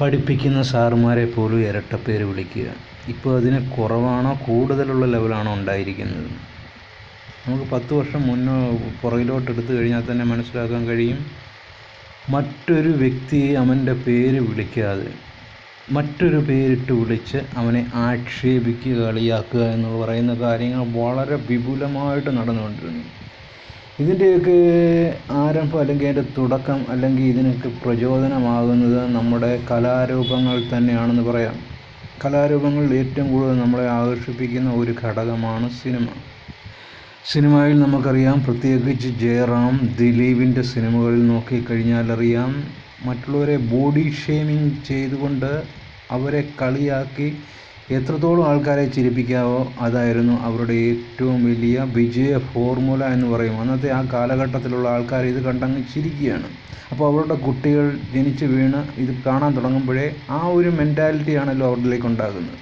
പഠിപ്പിക്കുന്ന സാറുമാരെ പോലും ഇരട്ടപ്പേര് വിളിക്കുക. ഇപ്പോൾ അതിന് കുറവാണോ കൂടുതലുള്ള ലെവലാണോ ഉണ്ടായിരിക്കുന്നത്? നമുക്ക് പത്ത് വർഷം മുന്നോ പുറകിലോട്ട് എടുത്തു കഴിഞ്ഞാൽ തന്നെ മനസ്സിലാക്കാൻ കഴിയും. മറ്റൊരു വ്യക്തിയെ അവന്റെ പേര് വിളിക്കാതെ മറ്റൊരു പേരിട്ട് വിളിച്ച് അവനെ ആക്ഷേപിക്കുക കളിയാക്കുക എന്ന് പറയുന്ന കാര്യങ്ങൾ വളരെ വിപുലമായിട്ട് നടന്നുകൊണ്ടിരുന്നു. ഇതിന്റെയൊക്കെ ആരംഭം അല്ലെങ്കിൽ അതിന്റെ തുടക്കം അല്ലെങ്കിൽ ഇതിനൊക്കെ പ്രചോദനമാകുന്നത് നമ്മുടെ കലാരൂപങ്ങൾ തന്നെയാണെന്ന് പറയാം. കലാരൂപങ്ങളിൽ ഏറ്റവും കൂടുതൽ നമ്മളെ ആകർഷിപ്പിക്കുന്ന ഒരു ഘടകമാണ് സിനിമ. സിനിമയിൽ നമുക്കറിയാം പ്രത്യേകിച്ച് ജയറാം ദിലീപിന്റെ സിനിമകളിൽ നോക്കിക്കഴിഞ്ഞാൽ അറിയാം മറ്റുള്ളവരെ ബോഡി ഷേമിങ് ചെയ്തുകൊണ്ട് അവരെ കളിയാക്കി എത്രത്തോളം ആൾക്കാരെ ചിരിപ്പിക്കാവോ അതായിരുന്നു അവരുടെ ഏറ്റവും വലിയ വിജയ ഫോർമുല എന്ന് പറയും. അന്നത്തെ ആ കാലഘട്ടത്തിലുള്ള ആൾക്കാർ ഇത് കണ്ടങ്ങ് ചിരിക്കുകയാണ്. അപ്പോൾ അവരുടെ കുട്ടികൾ ജനിച്ച് വീണ് ഇത് കാണാൻ തുടങ്ങുമ്പോഴേ ആ ഒരു മെന്റാലിറ്റിയാണല്ലോ അവരിലേക്ക് ഉണ്ടാകുന്നത്.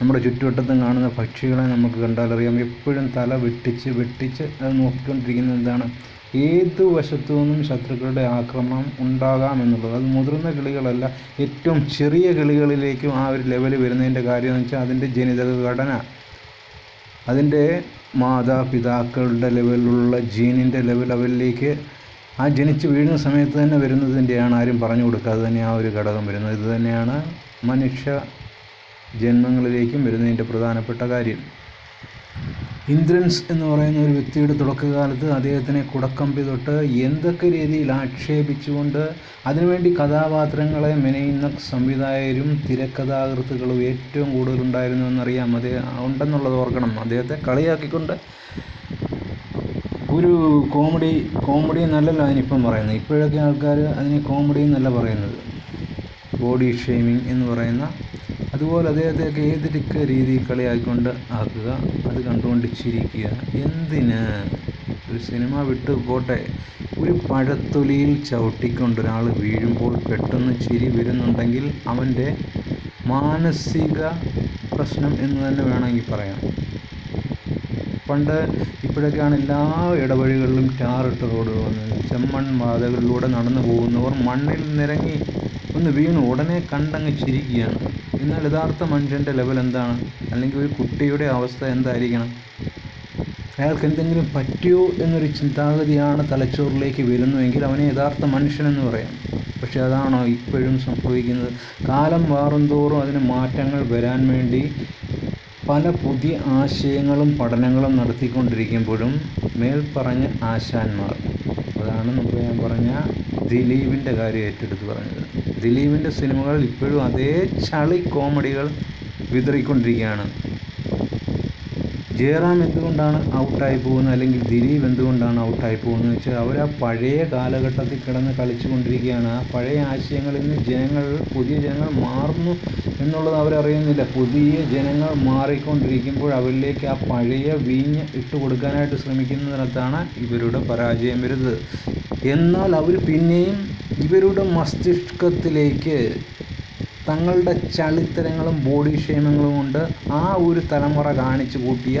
നമ്മുടെ ചുറ്റുവട്ടത്തും കാണുന്ന പക്ഷികളെ നമുക്ക് കണ്ടാലറിയാം. എപ്പോഴും തല വെട്ടിച്ച് വെട്ടിച്ച് അത് നോക്കിക്കൊണ്ടിരിക്കുന്നത് എന്താണ്? ഏത് വശത്തു നിന്നും ശത്രുക്കളുടെ ആക്രമണം ഉണ്ടാകാമെന്നുള്ളത് അത് മുതിർന്ന കിളികളല്ല ഏറ്റവും ചെറിയ കിളികളിലേക്കും ആ ഒരു ലെവൽ വരുന്നതിന്റെ കാര്യം എന്ന് വെച്ചാൽ അതിന്റെ ജനിതക ഘടന. അതിന്റെ മാതാപിതാക്കളുടെ ലെവലിലുള്ള ജീനിന്റെ ലെവൽ അവരിലേക്ക് ആ ജനിച്ച് വീഴുന്ന സമയത്ത് തന്നെ വരുന്നതിന്റെയാണ് ആരും പറഞ്ഞു കൊടുക്കാതെ തന്നെ ആ ഒരു ഘടകം വരുന്നത്. ഇത് തന്നെയാണ് മനുഷ്യ ജന്മങ്ങളിലേക്കും വരുന്നതിന്റെ പ്രധാനപ്പെട്ട കാര്യം. ഇന്ദ്രൻസ് എന്ന് പറയുന്ന ഒരു വ്യക്തിയുടെ തുടക്കകാലത്ത് അദ്ദേഹത്തിനെ കുടക്കമ്പി തൊട്ട് എന്തൊക്കെ രീതിയിൽ ആക്ഷേപിച്ചുകൊണ്ട് അതിനുവേണ്ടി കഥാപാത്രങ്ങളെ മെനയുന്ന സംവിധായകരും തിരക്കഥാകൃത്തുക്കളും ഏറ്റവും കൂടുതലുണ്ടായിരുന്നു എന്നറിയാം. അദ്ദേഹം ഉണ്ടെന്നുള്ളത് ഓർക്കണം. അദ്ദേഹത്തെ കളിയാക്കിക്കൊണ്ട് ഒരു കോമഡി കോമഡി എന്നല്ലല്ലോ അതിനിപ്പം പറയുന്നത്. ഇപ്പോഴൊക്കെ ആൾക്കാർ അതിനെ കോമഡി എന്നല്ല പറയുന്നത്. ബോഡി ഷെയ്മിങ് എന്ന് പറയുന്ന അതുപോലെ അദ്ദേഹത്തെയൊക്കെ ഏതൊക്കെ രീതിയിൽ കളിയാക്കിക്കൊണ്ട് ആക്കുക അത് കണ്ടുകൊണ്ട് ചിരിക്കുക എന്തിന്? ഒരു സിനിമ വിട്ട് പോട്ടെ. ഒരു പഴത്തൊലിയിൽ ചവിട്ടിക്കൊണ്ട് ഒരാൾ വീഴുമ്പോൾ പെട്ടെന്ന് ചിരി വരുന്നുണ്ടെങ്കിൽ അവന്റെ മാനസിക പ്രശ്നം എന്ന് തന്നെ വേണമെങ്കിൽ പറയാം. പണ്ട് ഇപ്പോഴൊക്കെയാണ് എല്ലാ ഇടവഴികളിലും ടാറിട്ട് റോഡുകൾ വന്നത് ചെമ്മൺ പാതകളിലൂടെ നടന്നു പോകുന്നവർ മണ്ണിൽ നിരങ്ങി ഒന്ന് വീണു ഉടനെ കണ്ടങ്ങ് ചിരിക്കുകയാണ്. എന്നാൽ യഥാർത്ഥ മനുഷ്യന്റെ ലെവൽ എന്താണ്? അല്ലെങ്കിൽ ഒരു കുട്ടിയുടെ അവസ്ഥ എന്തായിരിക്കണം? അയാൾക്ക് എന്തെങ്കിലും പറ്റിയോ എന്നൊരു ചിന്താഗതിയാണ് തലച്ചോറിലേക്ക് വരുന്നുവെങ്കിൽ അവനെ യഥാർത്ഥ മനുഷ്യനെന്ന് പറയാം. പക്ഷെ അതാണോ ഇപ്പോഴും സംഭവിക്കുന്നത്? കാലം മാറുന്തോറും അതിന് മാറ്റങ്ങൾ വരാൻ വേണ്ടി പല പുതിയ ആശയങ്ങളും പഠനങ്ങളും നടത്തിക്കൊണ്ടിരിക്കുമ്പോഴും മേൽപ്പറഞ്ഞ ആശാന്മാർ അതാണ് മുമ്പ് ഞാൻ പറഞ്ഞ ദിലീപിന്റെ കാര്യം ഏറ്റെടുത്ത് പറയുന്നത്. ദിലീപിന്റെ സിനിമകൾ ഇപ്പോഴും അതേ ചളി കോമഡികൾ വിതറിക്കൊണ്ടിരിക്കുകയാണ്. ജയറാം എന്തുകൊണ്ടാണ് ഔട്ടായി പോകുന്നത്? അല്ലെങ്കിൽ ദിലീപ് എന്തുകൊണ്ടാണ് ഔട്ടായി പോകുന്നത് വെച്ചാൽ അവർ ആ പഴയ കാലഘട്ടത്തിൽ കിടന്ന് കളിച്ചുകൊണ്ടിരിക്കുകയാണ്. ആ പഴയ ആശയങ്ങളിൽ നിന്ന് ജനങ്ങൾ പുതിയ ജനങ്ങൾ മാറുന്നു എന്നുള്ളത് അവരറിയുന്നില്ല. പുതിയ ജനങ്ങൾ മാറിക്കൊണ്ടിരിക്കുമ്പോൾ അവരിലേക്ക് ആ പഴയ വീഞ്ഞ് ഇട്ട് കൊടുക്കാനായിട്ട് ശ്രമിക്കുന്നതിനകത്താണ് ഇവരുടെ പരാജയം വരുന്നത്. എന്നാൽ അവർ പിന്നെയും ഇവരുടെ മസ്തിഷ്കത്തിലേക്ക് തങ്ങളുടെ ചളിത്തരങ്ങളും ബോഡി ഷേമങ്ങളും കൊണ്ട് ആ ഒരു തലമുറ കാണിച്ചു കൂട്ടിയ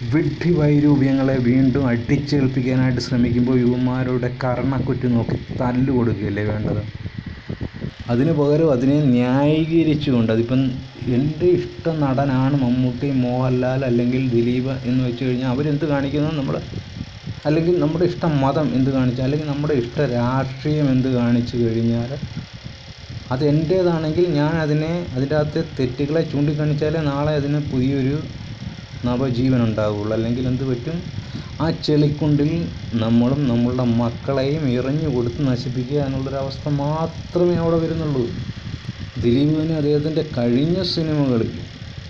വിഡ്ഢി വൈരൂപ്യങ്ങളെ വീണ്ടും അടിച്ചേൽപ്പിക്കാനായിട്ട് ശ്രമിക്കുമ്പോൾ യുവന്മാരുടെ കർണക്കുറ്റി നോക്കി തല്ലു കൊടുക്കുകയല്ലേ വേണ്ടത്? അതിന് പകരം അതിനെ ന്യായീകരിച്ചുകൊണ്ട് അതിപ്പം എന്റെ ഇഷ്ട നടനാണ് മമ്മൂട്ടി മോഹൻലാൽ അല്ലെങ്കിൽ ദിലീപ് എന്ന് വെച്ച് കഴിഞ്ഞാൽ അവരെന്ത് കാണിക്കുന്നു നമ്മൾ? അല്ലെങ്കിൽ നമ്മുടെ ഇഷ്ട മതം എന്ത് കാണിച്ചാൽ അല്ലെങ്കിൽ നമ്മുടെ ഇഷ്ട രാഷ്ട്രീയം എന്ത് കാണിച്ചു കഴിഞ്ഞാൽ അത് എന്റേതാണെങ്കിൽ ഞാൻ അതിനെ അതിന്റെ അകത്തെ തെറ്റുകളെ ചൂണ്ടിക്കാണിച്ചാലേ നാളെ അതിന് പുതിയൊരു നവജീവൻ ഉണ്ടാവുകയുള്ളൂ അല്ലെങ്കിൽ എന്ത് പറ്റും? ആ ചെളിക്കുണ്ടിൽ നമ്മളും നമ്മളുടെ മക്കളെയും എറിഞ്ഞു കൊടുത്ത് നശിപ്പിക്കുക എന്നുള്ളൊരവസ്ഥ മാത്രമേ അവിടെ വരുന്നുള്ളൂ. ദിലീപിന് അദ്ദേഹത്തിന്റെ കഴിഞ്ഞ സിനിമകളിൽ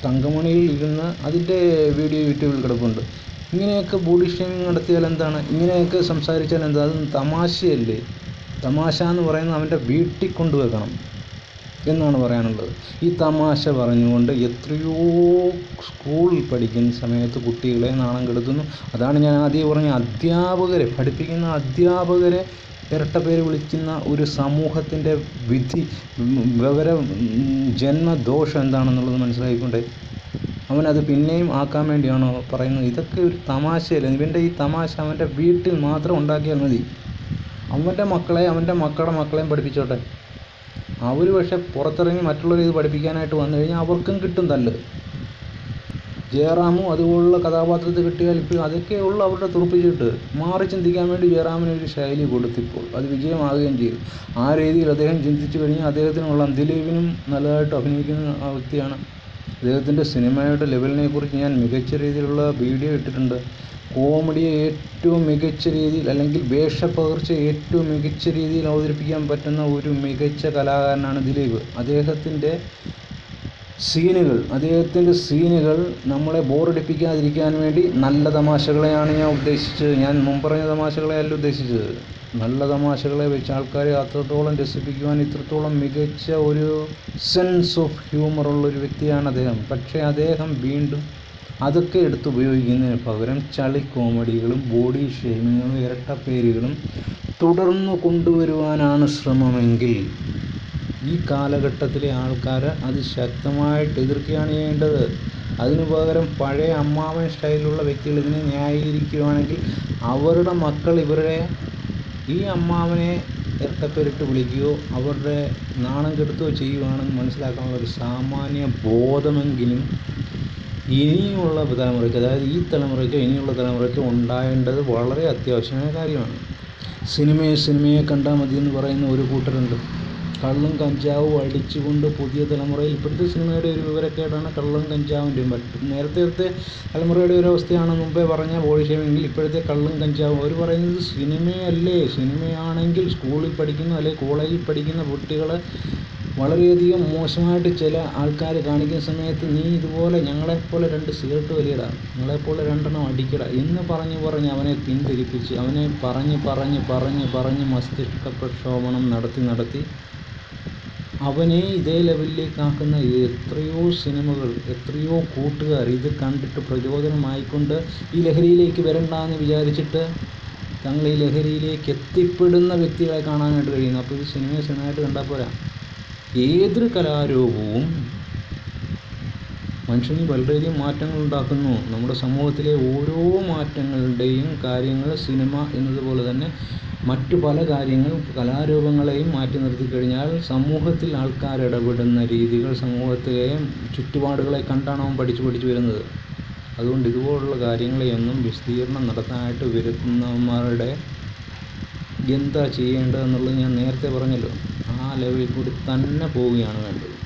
തങ്കമണിയിൽ ഇരുന്ന് അതിന്റെ വീഡിയോ യൂട്യൂബിൽ കിടപ്പുണ്ട്. ഇങ്ങനെയൊക്കെ ബോഡി ഷേമിങ് നടത്തിയാൽ എന്താണ്? ഇങ്ങനെയൊക്കെ സംസാരിച്ചാൽ എന്താ അത് തമാശയല്ലേ? തമാശ എന്ന് പറയുന്നത് അവന്റെ വീട്ടിൽ കൊണ്ടുവെക്കണം എന്നാണ് പറയാനുള്ളത്. ഈ തമാശ പറഞ്ഞുകൊണ്ട് എത്രയോ സ്കൂളിൽ പഠിക്കുന്ന സമയത്ത് കുട്ടികളെ നാണം കെടുത്തുന്നു. അതാണ് ഞാൻ ആദ്യം പറഞ്ഞ അധ്യാപകരെ പഠിപ്പിക്കുന്ന അധ്യാപകരെ ഇരട്ട പേര് വിളിക്കുന്ന ഒരു സമൂഹത്തിന്റെ വിധി വിവര ജന്മദോഷം എന്താണെന്നുള്ളത് മനസ്സിലാക്കിക്കൊണ്ടേ അവനത് പിന്നെയും ആക്കാൻ വേണ്ടിയാണോ പറയുന്നത്? ഇതൊക്കെ ഒരു തമാശയല്ല. ഇവന്റെ ഈ തമാശ അവന്റെ വീട്ടിൽ മാത്രം ഉണ്ടാക്കിയാൽ മതി. അവന്റെ മക്കളെ അവന്റെ മക്കളുടെ മക്കളെയും പഠിപ്പിച്ചോട്ടെ. അവർ പക്ഷെ പുറത്തിറങ്ങി മറ്റുള്ളവരെ ഇത് പഠിപ്പിക്കാനായിട്ട് വന്നു കഴിഞ്ഞാൽ അവർക്കും കിട്ടും തല്ല്. ജയറാമും അതുപോലുള്ള കഥാപാത്രത്തെ കിട്ടിയാൽ ഇപ്പോൾ അതൊക്കെ ഉള്ളു അവരുടെ തുറപ്പിച്ചിട്ട് മാറി ചിന്തിക്കാൻ വേണ്ടി ജയറാമിന് ഒരു ശൈലി കൊടുത്തിപ്പോൾ അത് വിജയമാകുകയും ചെയ്തു. ആ രീതിയിൽ അദ്ദേഹം ചിന്തിച്ചു കഴിഞ്ഞാൽ അദ്ദേഹത്തിനുള്ള ദിലീപിനും നല്ലതായിട്ട് അഭിനയിക്കുന്ന വ്യക്തിയാണ് അദ്ദേഹത്തിന്റെ സിനിമയുടെ ലെവലിനെ കുറിച്ച് ഞാൻ മികച്ച രീതിയിലുള്ള വീഡിയോ ഇട്ടിട്ടുണ്ട്. കോമഡിയെ ഏറ്റവും മികച്ച രീതിയിൽ അല്ലെങ്കിൽ വേഷപ്പകർച്ച ഏറ്റവും മികച്ച രീതിയിൽ അവതരിപ്പിക്കാൻ പറ്റുന്ന ഒരു മികച്ച കലാകാരനാണ് ദിലീപ്. അദ്ദേഹത്തിന്റെ സീനുകൾ അദ്ദേഹത്തിന്റെ സീനുകൾ നമ്മളെ ബോറടിപ്പിക്കാതിരിക്കാൻ വേണ്ടി നല്ല തമാശകളെയാണ് ഞാൻ ഉദ്ദേശിച്ചത്. ഞാൻ മുമ്പ് പറഞ്ഞ തമാശകളെയല്ല ഉദ്ദേശിച്ചത്. നല്ല തമാശകളെ വെച്ച് ആൾക്കാരെ അത്രത്തോളം രസിപ്പിക്കുവാൻ ഇത്രത്തോളം മികച്ച ഒരു സെൻസ് ഓഫ് ഒരു വ്യക്തിയാണ് അദ്ദേഹം. പക്ഷേ അദ്ദേഹം വീണ്ടും അതൊക്കെ എടുത്ത് ഉപയോഗിക്കുന്നതിന് പകരം ചളി കോമഡികളും ബോഡി ഷെയ്മിങ്ങുകളും ഇരട്ടപ്പേരുകളും തുടർന്നു കൊണ്ടുവരുവാനാണ് ശ്രമമെങ്കിൽ ഈ കാലഘട്ടത്തിലെ ആൾക്കാർ അത് ശക്തമായിട്ട് എതിർക്കുകയാണ് ചെയ്യേണ്ടത്. അതിനു പകരം പഴയ അമ്മാവൻ സ്റ്റൈലിലുള്ള വ്യക്തികൾ ഇതിനെ ന്യായീകരിക്കുകയാണെങ്കിൽ അവരുടെ മക്കൾ ഇവരെ ഈ അമ്മാവനെ ഇരട്ടപ്പേരിട്ട് വിളിക്കുകയോ അവരുടെ നാണം കെടുത്തോ ചെയ്യുകയാണെന്ന് മനസ്സിലാക്കാനുള്ള ഒരു സാമാന്യ ബോധമെങ്കിലും ഇനിയുള്ള തലമുറയ്ക്ക് അതായത് ഈ തലമുറയ്ക്ക് ഇനിയുള്ള തലമുറയ്ക്ക് ഉണ്ടാകേണ്ടത് വളരെ അത്യാവശ്യമായ കാര്യമാണ്. സിനിമയെ സിനിമയെ കണ്ടാൽ മതി എന്ന് പറയുന്ന ഒരു കൂട്ടരുണ്ട്. കള്ളും കഞ്ചാവും അടിച്ചുകൊണ്ട് പുതിയ തലമുറയിൽ ഇപ്പോഴത്തെ സിനിമയുടെ ഒരു വിവരക്കേടാണ് കള്ളും കഞ്ചാവിന്റെയും ബട്ട് നേരത്തെ തലമുറയുടെ ഒരു അവസ്ഥയാണ് മുമ്പേ പറഞ്ഞ ബോഡി ഷേമിങ്ങിൽ ഇപ്പോഴത്തെ കള്ളും കഞ്ചാവും. അവർ പറയുന്നത് സിനിമയല്ലേ? സിനിമയാണെങ്കിൽ സ്കൂളിൽ പഠിക്കുന്ന അല്ലെങ്കിൽ കോളേജിൽ പഠിക്കുന്ന കുട്ടികൾ വളരെയധികം മോശമായിട്ട് ചില ആൾക്കാർ കാണിക്കുന്ന സമയത്ത് നീ ഇതുപോലെ ഞങ്ങളെപ്പോലെ രണ്ട് സിഗരറ്റ് വലിയടാ ഞങ്ങളെപ്പോലെ രണ്ടെണ്ണം അടിക്കട എന്ന് പറഞ്ഞ് പറഞ്ഞ് അവനെ പിന്തിരിപ്പിച്ച് അവനെ പറഞ്ഞ് പറഞ്ഞ് പറഞ്ഞ് പറഞ്ഞ് മസ്തിഷ്ക പ്രക്ഷോഭണം നടത്തി നടത്തി അവനെ ഇതേ ലെവലിലേക്ക് ആക്കുന്ന എത്രയോ സിനിമകൾ എത്രയോ കൂട്ടുകാർ ഇത് കണ്ടിട്ട് പ്രചോദനമായിക്കൊണ്ട് ഈ ലഹരിയിലേക്ക് വരണ്ട എന്ന് വിചാരിച്ചിട്ട് തങ്ങൾ ഈ ലഹരിയിലേക്ക് എത്തിപ്പെടുന്ന വ്യക്തികളെ കാണാനായിട്ട് കഴിയുന്നു. അപ്പോൾ ഇത് സിനിമയെ സിനിമയായിട്ട് കണ്ടാൽ പോരാ. ഏതൊരു കലാരൂപവും മനുഷ്യന് വളരെയധികം മാറ്റങ്ങൾ ഉണ്ടാക്കുന്നു. നമ്മുടെ സമൂഹത്തിലെ ഓരോ മാറ്റങ്ങളുടെയും കാര്യങ്ങൾ സിനിമ എന്നതുപോലെ തന്നെ മറ്റു പല കാര്യങ്ങൾ കലാരൂപങ്ങളെയും മാറ്റി നിർത്തി കഴിഞ്ഞാൽ സമൂഹത്തിൽ ആൾക്കാർ ഇടപെടുന്ന രീതികൾ സമൂഹത്തിലെ ചുറ്റുപാടുകളെ കണ്ടാണ് അവൻ പഠിച്ചു പഠിച്ചു വരുന്നത്. അതുകൊണ്ട് ഇതുപോലുള്ള കാര്യങ്ങളെയൊന്നും വിശദീകരണം നടത്താനായിട്ട് വരുന്നവന്മാരുടെ എന്താ ചെയ്യേണ്ടതെന്നുള്ളത് ഞാൻ നേരത്തെ പറഞ്ഞല്ലോ. ആ ലെവലിൽ കൂടി തന്നെ പോവുകയാണ് വേണ്ടത്.